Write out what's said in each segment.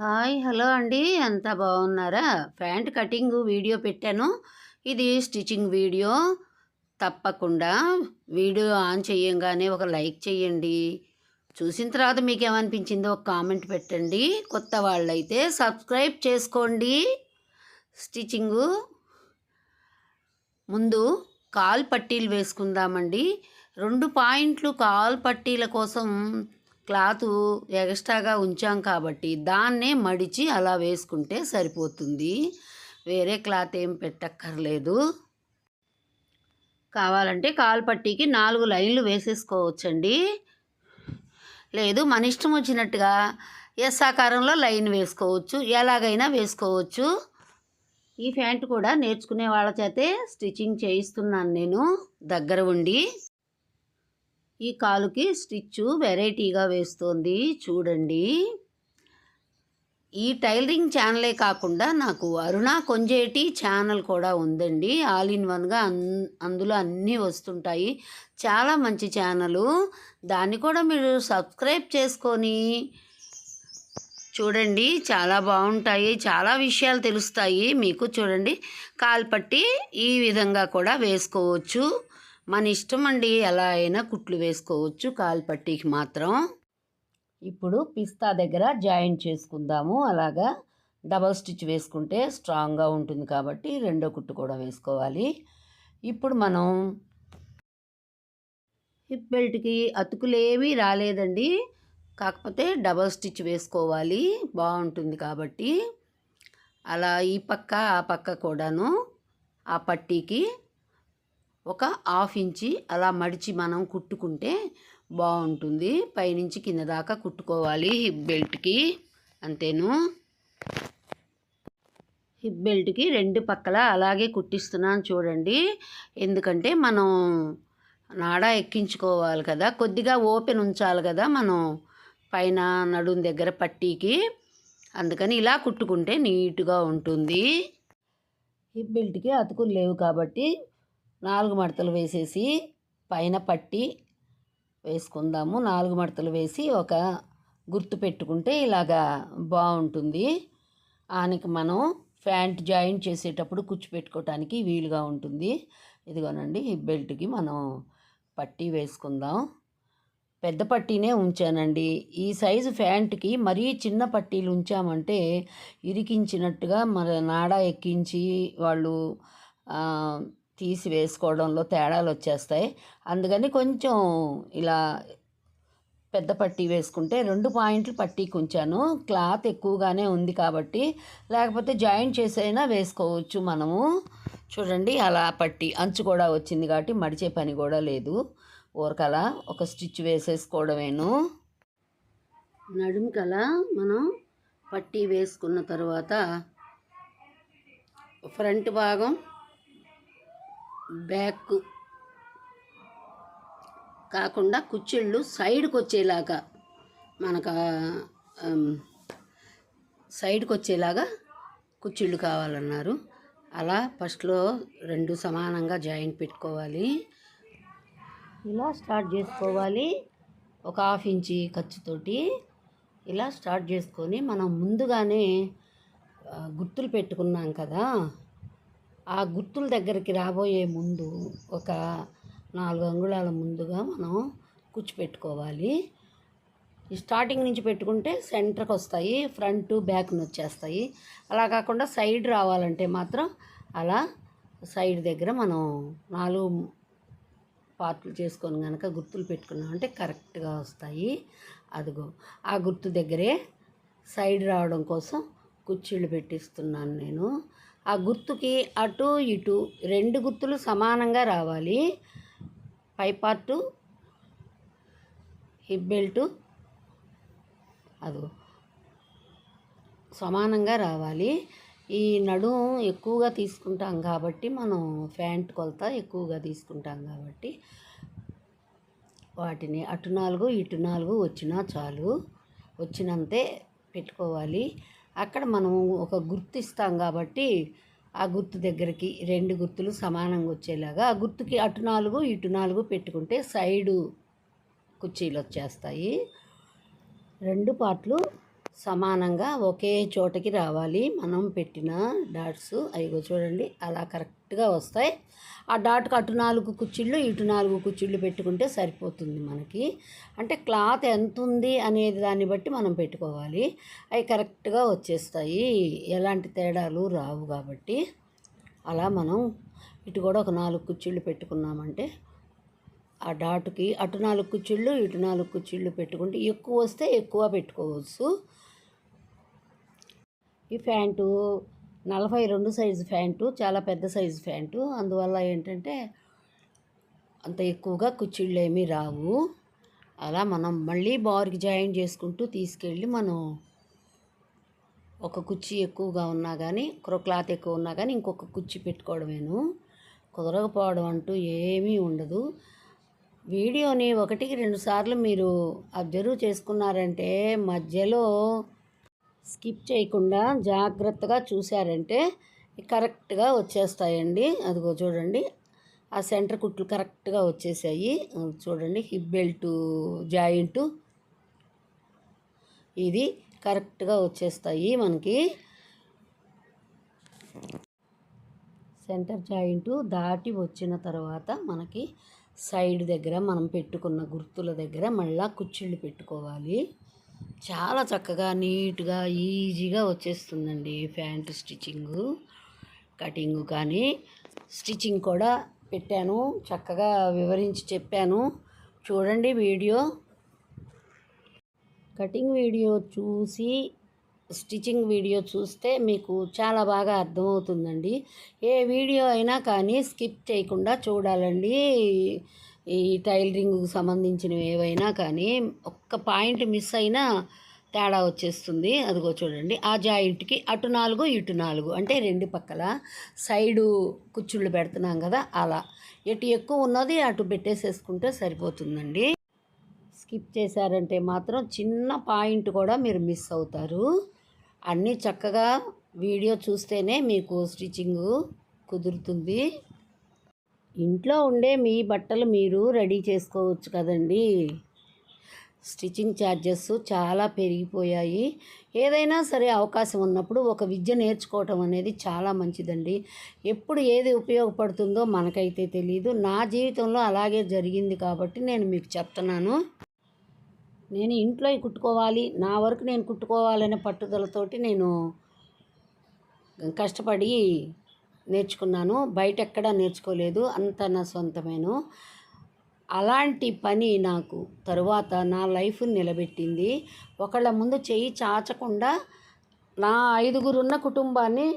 Hi hello అండి. అంతా బాగున్నారా? ప్యాంట్ కటింగ్ వీడియో పెట్టాను. ఇది స్టిచ్చింగ్ వీడియో. తప్పకుండా వీడియో ఆన్ చేయంగానే ఒక లైక్ చేయండి. చూసిన తర్వాత మీకు ఏమనిపించిందో ఒక కామెంట్ పెట్టండి. కొత్త వాళ్ళైతే సబ్స్క్రైబ్ చేసుకోండి. స్టిచ్చింగు. ముందు కాల్ పట్టీలు వేసుకుందామండి. రెండు పాయింట్లు కాల్ పట్టీల కోసం క్లాత్ ఎక్స్ట్రాగా ఉంచాం కాబట్టి దాన్నే మడిచి అలా వేసుకుంటే సరిపోతుంది. వేరే క్లాత్ ఏం పెట్టక్కర్లేదు. కావాలంటే కాలు పట్టీకి నాలుగు లైన్లు వేసేసుకోవచ్చండి. లేదు మన ఇష్టం వచ్చినట్టుగా ఎస్ ఆకారంలో లైన్ వేసుకోవచ్చు ఎలాగైనా వేసుకోవచ్చు. ఈ ప్యాంట్ కూడా నేర్చుకునే వాళ్ళ చేతే స్టిచ్చింగ్ చేయిస్తున్నాను నేను దగ్గర ఉండి. ఈ కాలుకి స్టిచ్చు వెరైటీగా వేస్తోంది. చూడండి. ఈ టైలరింగ్ ఛానలే కాకుండా నాకు అరుణ కొంజేటి ఛానల్ కూడా ఉందండి. ఆల్ ఇన్ వన్గా అన్ అందులో అన్నీ వస్తుంటాయి. చాలా మంచి ఛానలు. దాన్ని కూడా మీరు సబ్స్క్రైబ్ చేసుకొని చూడండి. చాలా బాగుంటాయి. చాలా విషయాలు తెలుస్తాయి. మీకు చూడండి. కాల్పట్టి ఈ విధంగా కూడా వేసుకోవచ్చు. మన ఇష్టం అండి ఎలా అయినా కుట్లు వేసుకోవచ్చు కాల్పట్టికి మాత్రం. ఇప్పుడు పిస్తా దగ్గర జాయింట్ చేసుకుందాము. అలాగా డబల్ స్టిచ్ వేసుకుంటే స్ట్రాంగ్గా ఉంటుంది కాబట్టి రెండో కుట్టు కూడా వేసుకోవాలి. ఇప్పుడు మనం హిప్ బెల్ట్కి అతుకులేవి రాలేదండి. కాకపోతే డబల్ స్టిచ్ వేసుకోవాలి. బాగుంటుంది కాబట్టి. అలా ఈ పక్క ఆ పక్క కూడాను ఆ పట్టీకి ఒక హాఫ్ ఇంచి అలా మడిచి మనం కుట్టుకుంటే బాగుంటుంది. పైనుంచి కింద దాకా కుట్టుకోవాలి హిప్ బెల్ట్కి. అంతేను? హిప్ బెల్ట్కి రెండు పక్కల అలాగే కుట్టిస్తున్నాను చూడండి. ఎందుకంటే మనం నాడా ఎక్కించుకోవాలి కదా. కొద్దిగా ఓపెన్ ఉంచాలి కదా మనం పైన నడుం దగ్గర పట్టీకి. అందుకని ఇలా కుట్టుకుంటే నీట్గా ఉంటుంది. హిప్ బెల్ట్కి అతుకులు లేవు కాబట్టి నాలుగు మడతలు వేసేసి పైన పట్టి వేసుకుందాము. నాలుగు మడతలు వేసి ఒక గుర్తు పెట్టుకుంటే ఇలాగా బాగుంటుంది. ఆనికి మనం ప్యాంట్ జాయింట్ చేసేటప్పుడు కుచ్చు పెట్టుకోవటానికి వీలుగా ఉంటుంది. ఇదిగోనండి ఈ బెల్ట్కి మనం పట్టీ వేసుకుందాం. పెద్ద పట్టీనే ఉంచానండి. ఈ సైజు ప్యాంట్కి మరీ చిన్న పట్టీలు ఉంచామంటే ఇరికించినట్టుగా మన నాడా ఎక్కించి వాళ్ళు తీసి వేసుకోవడంలో తేడాలు వచ్చేస్తాయి అందుకని కొంచెం ఇలా పెద్ద పట్టీ వేసుకుంటే రెండు పాయింట్లు పట్టీకి ఉంచాను క్లాత్ ఎక్కువగానే ఉంది కాబట్టి లేకపోతే జాయింట్ చేసైనా వేసుకోవచ్చు మనము. చూడండి అలా పట్టి అంచు కూడా వచ్చింది కాబట్టి మడిచే పని కూడా లేదు. ఊరకలా ఒక స్టిచ్ వేసేసుకోవడమేను. నడుముకల మనం పట్టీ వేసుకున్న తర్వాత ఫ్రంట్ భాగం బ్యాక్ కాకుండా కుచ్చిళ్ళు సైడ్కి వచ్చేలాగా మనకు సైడ్కి వచ్చేలాగా కుచ్చిళ్ళు కావాలన్నారు. అలా ఫస్ట్లో రెండు సమానంగా జాయింట్ పెట్టుకోవాలి. ఇలా స్టార్ట్ చేసుకోవాలి. ఒక హాఫ్ ఇంచి ఖర్చుతోటి ఇలా స్టార్ట్ చేసుకొని మనం ముందుగానే గుర్తులు పెట్టుకున్నాం కదా ఆ గుర్తుల దగ్గరికి రాబోయే ముందు ఒక నాలుగు అంగుళాల ముందుగా మనం కూర్చిపెట్టుకోవాలి. స్టార్టింగ్ నుంచి పెట్టుకుంటే సెంటర్కి వస్తాయి ఫ్రంట్ బ్యాక్ వచ్చేస్తాయి అలా కాకుండా సైడ్ రావాలంటే మాత్రం అలా సైడ్ దగ్గర మనం నాలుగు పార్ట్లు చేసుకొని కనుక గుర్తులు పెట్టుకున్నామంటే కరెక్ట్గా వస్తాయి. అదిగో ఆ గుర్తు దగ్గరే సైడ్ రావడం కోసం కుర్చీలు పెట్టిస్తున్నాను నేను. ఆ గుర్తుకి అటు ఇటు రెండు గుర్తులు సమానంగా రావాలి. పై పార్టు హిప్ బెల్టు అది సమానంగా రావాలి. ఈ నడుము ఎక్కువగా తీసుకుంటాం కాబట్టి మనం ప్యాంట్ కొలత ఎక్కువగా తీసుకుంటాం కాబట్టి వాటిని అటు నాలుగు ఇటు నాలుగు వచ్చినా చాలు. వచ్చినంతే పెట్టుకోవాలి. అక్కడ మనం ఒక గుర్తు ఇస్తాం కాబట్టి ఆ గుర్తు దగ్గరికి రెండు గుర్తులు సమానంగా వచ్చేలాగా ఆ గుర్తుకి అటు నాలుగు ఇటు నాలుగు పెట్టుకుంటే సైడు కుర్చీలు వచ్చేస్తాయి. రెండు పాటలు సమానంగా ఒకే చోటకి రావాలి. మనం పెట్టిన డాట్స్ అయ్యో చూడండి అలా కరెక్ట్గా వస్తాయి. ఆ డాట్కి అటు నాలుగు కుచ్చిళ్ళు ఇటు నాలుగు కుచ్చిళ్ళు పెట్టుకుంటే సరిపోతుంది మనకి. అంటే క్లాత్ ఎంత ఉంది అనేది దాన్ని బట్టి మనం పెట్టుకోవాలి. అవి కరెక్ట్గా వచ్చేస్తాయి. ఎలాంటి తేడాలు రావు కాబట్టి అలా మనం ఇటు కూడా ఒక నాలుగు కుచ్చిళ్ళు పెట్టుకున్నామంటే ఆ డాటుకి అటు నాలుగు కుచ్చిళ్ళు ఇటు నాలుగు కుచ్చిళ్ళు పెట్టుకుంటే ఎక్కువ వస్తే ఎక్కువ పెట్టుకోవచ్చు. ఈ ప్యాంటు నలభై రెండు సైజు ప్యాంటు చాలా పెద్ద సైజు ప్యాంటు. అందువల్ల ఏంటంటే అంత ఎక్కువగా కుచ్చిళ్ళు ఏమీ రావు. అలా మనం మళ్ళీ బార్కి జాయిన్ చేసుకుంటూ తీసుకెళ్ళి మనం ఒక కుర్చీ ఎక్కువగా ఉన్నా కానీ ఒక క్లాత్ ఎక్కువ ఉన్నా కానీ ఇంకొక కుర్చీ పెట్టుకోవడమేను. కుదరకపోవడం అంటూ ఏమీ ఉండదు. వీడియోని ఒకటికి రెండు సార్లు మీరు అబ్జర్వ్ చేసుకున్నారంటే మధ్యలో స్కిప్ చేయకుండా జాగ్రత్తగా చూశారంటే కరెక్ట్గా వచ్చేస్తాయండి. అదిగో చూడండి. ఆ సెంటర్ కుట్లు కరెక్ట్గా వచ్చేసాయి. అది చూడండి. Hip belt joint. ఇది కరెక్ట్గా వచ్చేస్తాయి మనకి. సెంటర్ జాయింట్ దాటి వచ్చిన తర్వాత మనకి సైడ్ దగ్గర మనం పెట్టుకున్న గుర్తుల దగ్గర మళ్ళీ కుచ్చిళ్ళు పెట్టుకోవాలి. చాలా చక్కగా నీట్గా ఈజీగా వచ్చేస్తుందండి ప్యాంటు స్టిచ్చింగు కటింగు కానీ. స్టిచ్చింగ్ కూడా పెట్టాను చక్కగా వివరించి చెప్పాను. చూడండి వీడియో. కటింగ్ వీడియో చూసి స్టిచ్చింగ్ వీడియో చూస్తే మీకు చాలా బాగా అర్థమవుతుందండి. ఏ వీడియో అయినా కానీ స్కిప్ చేయకుండా చూడాలండి. ఈ టైలరింగ్కి సంబంధించినవి ఏవైనా కానీ ఒక్క పాయింట్ మిస్ అయినా తేడా వచ్చేస్తుంది. అదిగో చూడండి. ఆ జాయింట్కి అటు నాలుగు ఇటు నాలుగు. అంటే రెండు పక్కల. సైడు కుచ్చుళ్ళు పెడుతున్నాం కదా అలా. ఎటు ఎక్కువ ఉన్నది అటు పెట్టేసేసుకుంటే సరిపోతుందండి. స్కిప్ చేశారంటే మాత్రం చిన్న పాయింట్ కూడా మీరు మిస్ అవుతారు. అన్నీ చక్కగా వీడియో చూస్తేనే మీకు స్టిచ్చింగ్ కుదురుతుంది. ఇంట్లో ఉండే మీ బట్టలు మీరు రెడీ చేసుకోవచ్చు కదండి. స్టిచ్చింగ్ ఛార్జెస్ చాలా పెరిగిపోయాయి. ఏదైనా సరే అవకాశం ఉన్నప్పుడు ఒక విద్య నేర్చుకోవటం అనేది చాలా మంచిదండి. ఎప్పుడు ఏది ఉపయోగపడుతుందో మనకైతే తెలియదు నా జీవితంలో అలాగే జరిగింది కాబట్టి నేను మీకు చెప్తున్నాను. నేను ఇంట్లో కుట్టుకోవాలి నా వరకు నేను కుట్టుకోవాలనే పట్టుదలతోటి నేను కష్టపడి నేర్చుకున్నాను. బయట ఎక్కడా నేర్చుకోలేదు. అంత నా సొంతమేను. అలాంటి పని నాకు తరువాత నా లైఫ్ నిలబెట్టింది. ఒకళ్ళ ముందు చేయి చాచకుండా నా ఐదుగురున్న కుటుంబాన్ని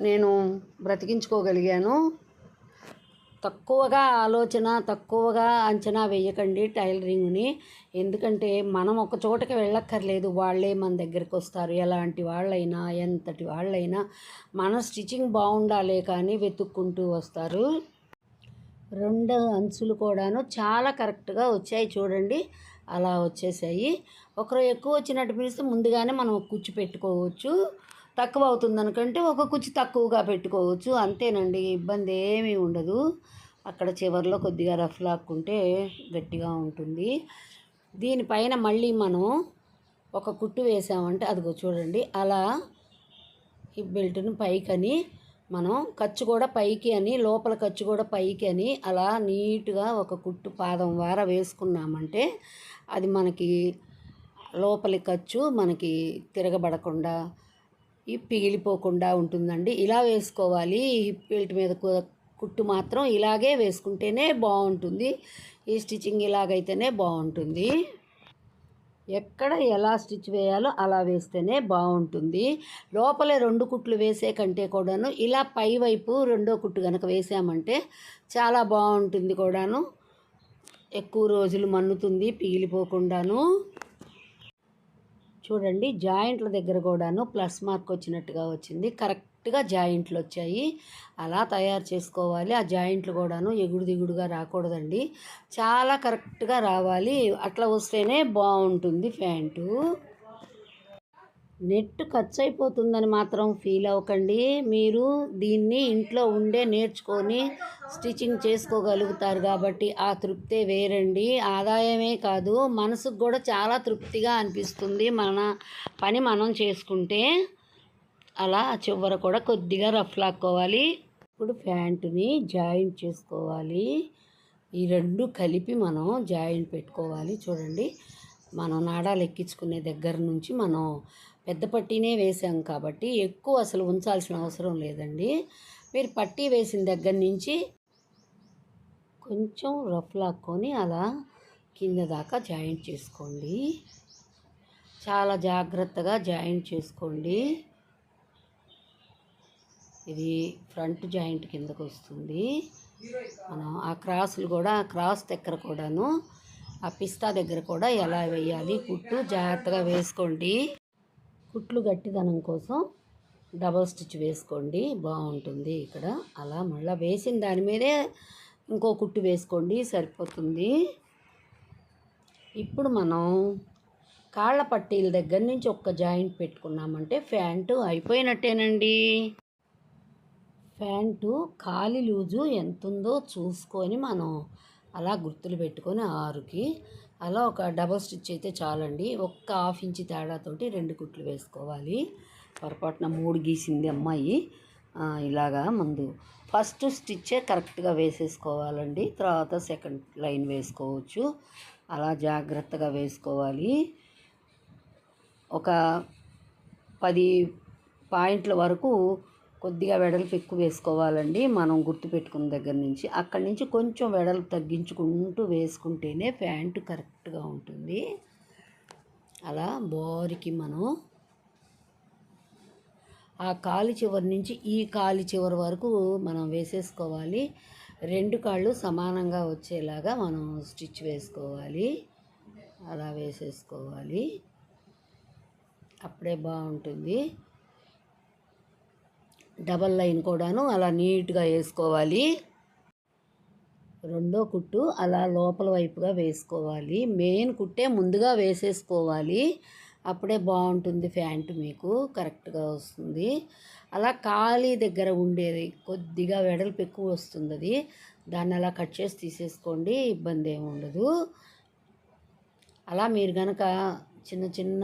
నేను బ్రతికించుకోగలిగాను. తక్కువగా ఆలోచన తక్కువగా అంచనా వేయకండి టైలరింగ్ని ఎందుకంటే మనం ఒక చోటకి వెళ్ళక్కర్లేదు వాళ్ళే మన దగ్గరికి వస్తారు. ఎలాంటి వాళ్ళైనా ఎంతటి వాళ్ళైనా మన స్టిచ్చింగ్ బాగుండాలే కానీ వెతుక్కుంటూ వస్తారు. రెండు అంచులు కూడాను చాలా కరెక్ట్గా వచ్చాయి చూడండి. అలా వచ్చేసాయి. ఒకరు ఎక్కువ వచ్చినట్టు పిలిస్తే ముందుగానే మనం కూర్చోపెట్టుకోవచ్చు. తక్కువ అవుతుంది అనుకంటే ఒక కుచ్చి తక్కువగా పెట్టుకోవచ్చు. అంతేనండి ఇబ్బంది ఏమీ ఉండదు. అక్కడ చివరిలో కొద్దిగా రఫ్ లాక్కుంటే గట్టిగా ఉంటుంది. దీనిపైన మళ్ళీ మనం ఒక కుట్టు వేసామంటే అదిగో చూడండి అలా హిప్ పైకి పైకని మనం ఖర్చు కూడా పైకి అని లోపల ఖర్చు కూడా పైకి అని అలా నీట్గా ఒక కుట్టు పాదం వార వేసుకున్నామంటే అది మనకి లోపలి ఖర్చు మనకి తిరగబడకుండా పిగిలిపోకుండా ఉంటుందండి. ఇలా వేసుకోవాలి. హిప్ బెల్ట్ మీద కుట్టు మాత్రం ఇలాగే వేసుకుంటేనే బాగుంటుంది. ఈ స్టిచ్చింగ్ ఇలాగైతేనే బాగుంటుంది. ఎక్కడ ఎలా స్టిచ్ వేయాలో అలా వేస్తేనే బాగుంటుంది. లోపలే రెండు కుట్లు వేసే కంటే కూడాను ఇలా పై వైపు రెండో కుట్టు కనుక వేసామంటే చాలా బాగుంటుంది కూడాను. ఎక్కువ రోజులు మన్నుతుంది పిగిలిపోకుండాను చూడండి జాయింట్ల దగ్గర కూడాను ప్లస్ మార్క్ వచ్చినట్టుగా వచ్చింది. కరెక్ట్గా జాయింట్లు వచ్చాయి. అలా తయారు చేసుకోవాలి. ఆ జాయింట్లు కూడాను ఎగుడు దిగుడుగా రాకూడదండి. చాలా కరెక్ట్గా రావాలి. అట్లా వస్తేనే బాగుంటుంది ప్యాంటు. నెట్ ఖర్చు అయిపోతుందని మాత్రం ఫీల్ అవ్వకండి. మీరు దీన్ని ఇంట్లో ఉండే నేర్చుకొని స్టిచ్చింగ్ చేసుకోగలుగుతారు కాబట్టి ఆ తృప్తే వేరండి. ఆదాయమే కాదు మనసుకు కూడా చాలా తృప్తిగా అనిపిస్తుంది మన పని మనం చేసుకుంటే. అలా చివర కూడా కొద్దిగా రఫ్ లాక్కోవాలి. ఇప్పుడు ప్యాంటుని జాయింట్ చేసుకోవాలి. ఈ రెండు కలిపి మనం జాయింట్ పెట్టుకోవాలి. చూడండి మనం నాడాలు ఎక్కించుకునే దగ్గర నుంచి మనం పెద్ద పట్టీనే వేసాం కాబట్టి ఎక్కువ అసలు ఉంచాల్సిన అవసరం లేదండి. మీరు పట్టీ వేసిన దగ్గర నుంచి కొంచెం రఫ్ లాక్కొని అలా కింద దాకా జాయింట్ చేసుకోండి. చాలా జాగ్రత్తగా జాయింట్ చేసుకోండి. ఇది ఫ్రంట్ జాయింట్ కిందకు వస్తుంది. మనం ఆ క్రాసులు కూడా ఆ క్రాస్ దగ్గర కూడాను ఆ పిస్తా దగ్గర కూడా ఎలా వేయాలి కుట్టు జాగ్రత్తగా వేసుకోండి. కుట్లు గట్టిదనం కోసం డబల్ స్టిచ్ వేసుకోండి. బాగుంటుంది ఇక్కడ. అలా మళ్ళీ వేసిన దాని మీదే ఇంకో కుట్టు వేసుకోండి. సరిపోతుంది. ఇప్పుడు మనం కాళ్ళ పట్టీల దగ్గర నుంచి ఒక్క జాయింట్ పెట్టుకున్నామంటే ఫ్యాంటు అయిపోయినట్టేనండి. ప్యాంటు ఖాళీ లూజు ఎంత ఉందో చూసుకొని మనం అలా గుర్తులు పెట్టుకొని ఆరుకి అలా ఒక డబల్ స్టిచ్ అయితే చాలండి. ఒక్క హాఫ్ ఇంచ్ తేడాతోటి రెండు కుట్లు వేసుకోవాలి. పొరపాటున మూడు గీసింది అమ్మాయి. ఇలాగా ముందు ఫస్ట్ స్టిచ్చే కరెక్ట్గా వేసేసుకోవాలండి. తర్వాత సెకండ్ లైన్ వేసుకోవచ్చు. అలా జాగ్రత్తగా వేసుకోవాలి. ఒక పది పాయింట్ల వరకు కొద్దిగా వెడల్పు ఎక్కువ వేసుకోవాలండి. మనం గుర్తుపెట్టుకున్న దగ్గర నుంచి. అక్కడి నుంచి కొంచెం వెడల్పు తగ్గించుకుంటూ వేసుకుంటేనే ప్యాంటు కరెక్ట్గా ఉంటుంది. అలా బోరికి మనం ఆ కాలి చివరి నుంచి ఈ కాలి చివరి వరకు మనం వేసేసుకోవాలి. రెండు కాళ్ళు సమానంగా వచ్చేలాగా మనం స్టిచ్ వేసుకోవాలి. అలా వేసేసుకోవాలి. అప్పుడే బాగుంటుంది. డబల్ లైన్ కూడాను అలా నీట్గా వేసుకోవాలి. రెండో కుట్టు అలా లోపల వైపుగా వేసుకోవాలి. మెయిన్ కుట్టే ముందుగా వేసేసుకోవాలి. అప్పుడే బాగుంటుంది ప్యాంటు మీకు కరెక్ట్గా వస్తుంది. అలా ఖాళీ దగ్గర ఉండేది కొద్దిగా వెడల్పు ఎక్కువ వస్తుంది అది. దాన్ని అలా కట్ చేసి తీసేసుకోండి ఇబ్బంది ఏమి ఉండదు. అలా మీరు కనుక చిన్న చిన్న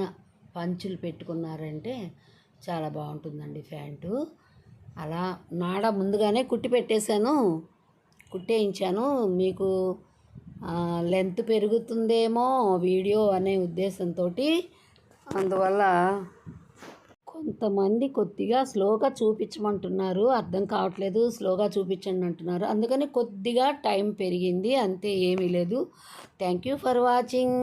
పంచులు పెట్టుకున్నారంటే చాలా బాగుంటుందండి ప్యాంటు. అలా నాడ ముందుగానే కుట్టి పెట్టేశాను. కుట్టేయించాను. మీకు లెంత్ పెరుగుతుందేమో వీడియో అనే ఉద్దేశంతో అందువల్ల కొంతమంది కొద్దిగా స్లోగా చూపించమంటున్నారు. అర్థం కావట్లేదు. స్లోగా చూపించండి అంటున్నారు. అందుకని కొద్దిగా టైం పెరిగింది. అంతే ఏమీ లేదు. Thank you for watching.